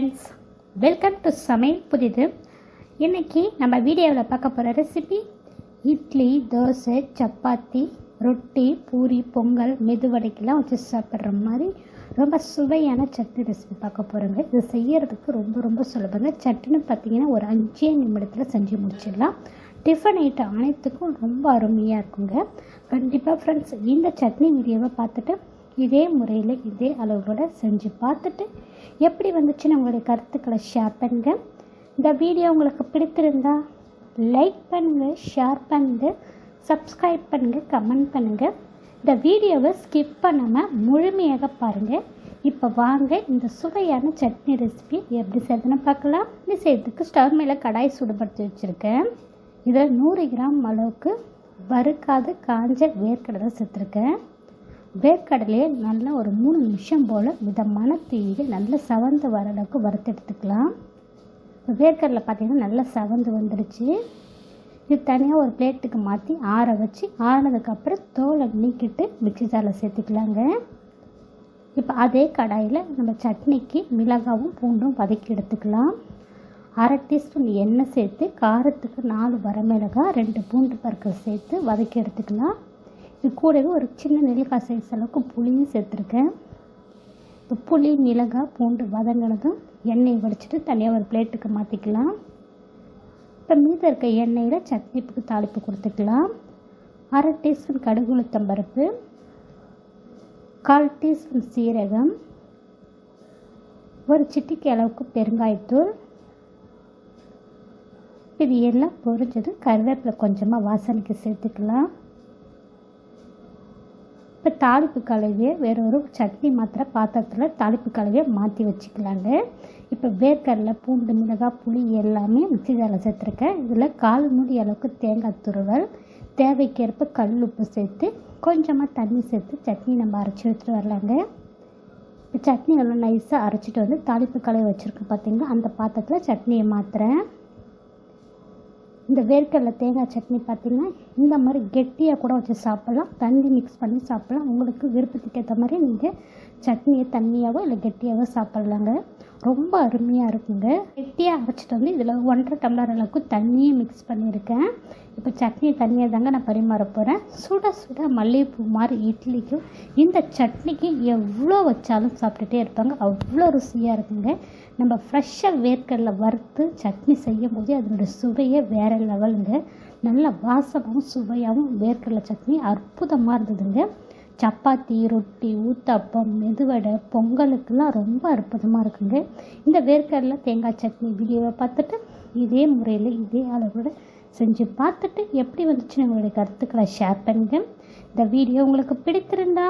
Friends welcome to சமையல் புதிது. இன்றைக்கி நம்ம வீடியோவில் பார்க்க போகிற ரெசிபி இட்லி தோசை சப்பாத்தி ரொட்டி பூரி பொங்கல் மெதுவடைக்கெல்லாம் வச்சு சாப்பிட்ற மாதிரி ரொம்ப சுவையான சட்னி ரெசிபி பார்க்க போகிறோங்க. இது செய்யறதுக்கு ரொம்ப ரொம்ப சுலபங்க. சட்னி பார்த்தீங்கன்னா ஒரு அஞ்சே நிமிடத்தில் செஞ்சு முடிச்சிடலாம். டிஃபன் ஐட்டம் அனைத்துக்கும் ரொம்ப அருமையாக இருக்குங்க. கண்டிப்பாக ஃப்ரெண்ட்ஸ் இந்த சட்னி வீடியோவை பார்த்துட்டு இதே முறையில் இதே அளவுகளோட செஞ்சு பார்த்துட்டு எப்படி வந்துச்சுன்னு உங்களுடைய கருத்துக்களை ஷேர் பண்ணுங்க. இந்த வீடியோ உங்களுக்கு பிடித்திருந்தா லைக் பண்ணுங்கள் ஷேர் பண்ணுங்கள் சப்ஸ்கிரைப் பண்ணுங்கள் கமெண்ட் பண்ணுங்கள் இந்த வீடியோவை ஸ்கிப் பண்ணாமல் முழுமையாக பாருங்கள் இப்போ வாங்க இந்த சுவையான சட்னி ரெசிபி எப்படி செய்யறதுன்னு பார்க்கலாம். இது செய்யறதுக்கு ஸ்டவ் மேலே கடாய் சூடுபடுத்தி வச்சுருக்கேன். இதில் நூறு கிராம் அளவுக்கு வறுக்காத காஞ்ச வேர்க்கடலை சேர்த்துருக்கேன். வேர்க்கடலையை நல்லா ஒரு மூணு நிமிஷம் போல் மிதமான தீயில் நல்லா சவந்து வர அளவுக்கு வறுத்து எடுத்துக்கலாம். இப்போ வேர்க்கடலை பார்த்திங்கன்னா நல்லா சவந்து வந்துடுச்சு. இது தனியாக ஒரு பிளேட்டுக்கு மாற்றி ஆற வச்சு ஆறினதுக்கப்புறம் தோலை நீக்கிட்டு மிக்சி ஜாரில் சேர்த்துக்கலாங்க. இப்போ அதே கடாயில் நம்ம சட்னிக்கு மிளகாவும் பூண்டும் வதக்கி எடுத்துக்கலாம். அரை டீஸ்பூன் எண்ணெய் சேர்த்து காரத்துக்கு நாலு வரமிளகாய் ரெண்டு பூண்டு பற்கள் சேர்த்து வதக்கி எடுத்துக்கலாம். இது கூடவே ஒரு சின்ன நெல்லிக்காய் சைஸ் அளவுக்கு புளியும் சேர்த்துருக்கேன். இப்போ புளி மிளகாய் பூண்டு வதங்கினதும் எண்ணெய் வடிச்சிட்டு தனியாக ஒரு பிளேட்டுக்கு மாற்றிக்கலாம் இப்போ மீதம் இருக்க எண்ணெயில் சட்னிப்புக்கு தாளிப்பு கொடுத்துக்கலாம். அரை டீஸ்பூன் கடுகு உளுத்தம் பருப்பு கால் டீஸ்பூன் சீரகம் ஒரு சிட்டிக்கு அளவுக்கு பெருங்காயத்தூள். இது எல்லாம் பொரிஞ்சது கருவேப்பிலை கொஞ்சமாக வாசனைக்கு சேர்த்துக்கலாம். தாளிப்பு கலவையை வேற ஒரு சட்னி மாத்திர பாத்திரத்தில் தாளிப்பு கலவையை மாற்றி வச்சுக்கலாங்க. இப்போ வேர்க்கடலை பூண்டு மிளகாய் புளி எல்லாமே மிக்சி ஜாரில் சேர்த்துருக்கேன். இதில் கால் மூடி அளவுக்கு தேங்காய் துருவல் தேவைக்கேற்ப கல் உப்பு சேர்த்து கொஞ்சமாக தண்ணி சேர்த்து சட்னி நம்ம அரைச்சி எடுத்துகிட்டு வரலாங்க. இப்போ சட்னி எவ்வளோ நைஸாக அரைச்சிட்டு வந்து தாளிப்பு கலவை வச்சுருக்கேன் பார்த்தீங்கன்னா அந்த பாத்திரத்தில் சட்னியை மாத்திரேன் இந்த வேர்க்கடலை தேங்காய் சட்னி பார்த்திங்கன்னா இந்த மாதிரி கெட்டியாக கூட வச்சு சாப்பிட்லாம். தண்ணி மிக்ஸ் பண்ணி சாப்பிட்லாம். உங்களுக்கு விருப்பத்துக்கு ஏற்ற மாதிரி நீங்கள் சட்னியை தண்ணியாகவோ இல்லை கெட்டியாகவோ சாப்பிட்லாங்க. ரொம்ப அருமையாக இருக்குங்க. கெட்டியாக அரைச்சிட்டு வந்து இதில் ஒன்றரை டம்ளர் அளவுக்கு தண்ணியை மிக்ஸ் பண்ணியிருக்கேன். இப்போ சட்னி தண்ணியை தாங்க நான் பரிமாற போகிறேன் சுட சுட மல்லிகைப்பூ மாதிரி இட்லிக்கும் இந்த சட்னிக்கு எவ்வளோ வச்சாலும் சாப்பிட்டுட்டே இருப்பாங்க. அவ்வளோ ருசியாக இருக்குங்க. நம்ம ஃப்ரெஷ்ஷாக வேர்க்கடலை வறுத்து சட்னி செய்யும் போது அதனுடைய சுவையே வேறு லெவலுங்க நல்ல வாசமாகவும் சுவையாகவும் வேர்க்கடலை சட்னி அற்புதமாக இருந்ததுங்க. சப்பாத்தி ரொட்டி ஊத்தப்பம் மெதுவடை பொங்கலுக்கெல்லாம் ரொம்ப அற்புதமாக இருக்குங்க. இந்த வேர்க்கடலை தேங்காய் சட்னி வீடியோவை பார்த்துட்டு இதே முறையில் இதே அளவோட செஞ்சு பார்த்துட்டு எப்படி வந்துச்சுன்னு உங்களுடைய கருத்துக்களை ஷேர் பண்ணுங்கள் இந்த வீடியோ உங்களுக்கு பிடித்திருந்தா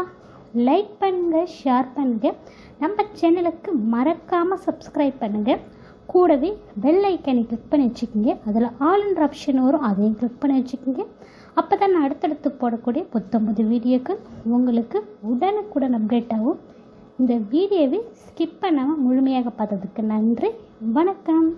லைக் பண்ணுங்கள் ஷேர் பண்ணுங்கள் நம்ம சேனலுக்கு மறக்காமல் சப்ஸ்கிரைப் பண்ணுங்கள் கூடவே பெல் ஐக்கனை கிளிக் பண்ணி வச்சுக்கோங்க. அதில் ஆல்ன்ற ஆப்ஷன் வரும் அதையும் கிளிக் பண்ணி வச்சுக்கோங்க. அப்போ தான் நான் அடுத்தடுத்து போடக்கூடிய புத்தம்பது வீடியோக்கள் உங்களுக்கு உடனுக்குடன் அப்டேட் ஆகும். இந்த வீடியோவை ஸ்கிப் பண்ணாமல் முழுமையாக பார்த்ததுக்கு நன்றி. வணக்கம்.